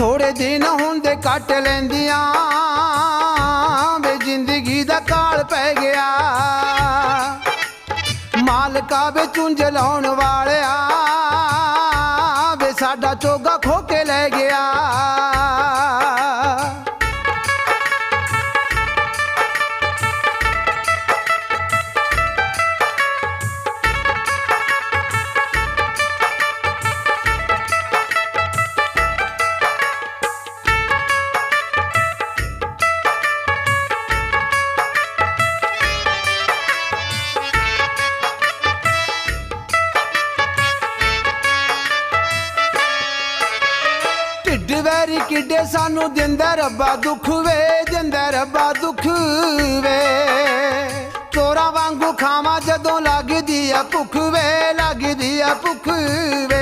ਥੋੜੇ ਦਿਨ ਹੁੰਦੇ ਕੱਟ ਲੈਂਦੀਆਂ ਵੇ ਜ਼ਿੰਦਗੀ ਦਾ ਕਾਲ ਪੈ ਗਿਆ। ਮਾਲਕਾ ਵੇ ਚੁੰਝ ਲਾਉਣ ਵਾਲਿਆ ਵੇ ਸਾਡਾ ਚੋਗਾ ਖੋ ਕੇ ਲੈ ਗਿਆ। ਢਿੱਡ ਵੈਰੀ ਕਿੱਡੇ ਸਾਨੂੰ ਦਿੰਦਾ ਰੱਬਾ ਦੁੱਖ ਵੇ, ਦਿੰਦਾ ਰੱਬਾ ਦੁੱਖ ਵੇ। ਚੋਰਾਂ ਵਾਂਗੂ ਖਾਵਾਂ ਜਦੋਂ ਲੱਗਦੀ ਆ ਭੁੱਖ ਵੇ, ਲੱਗਦੀ ਆ ਭੁੱਖ ਵੇ।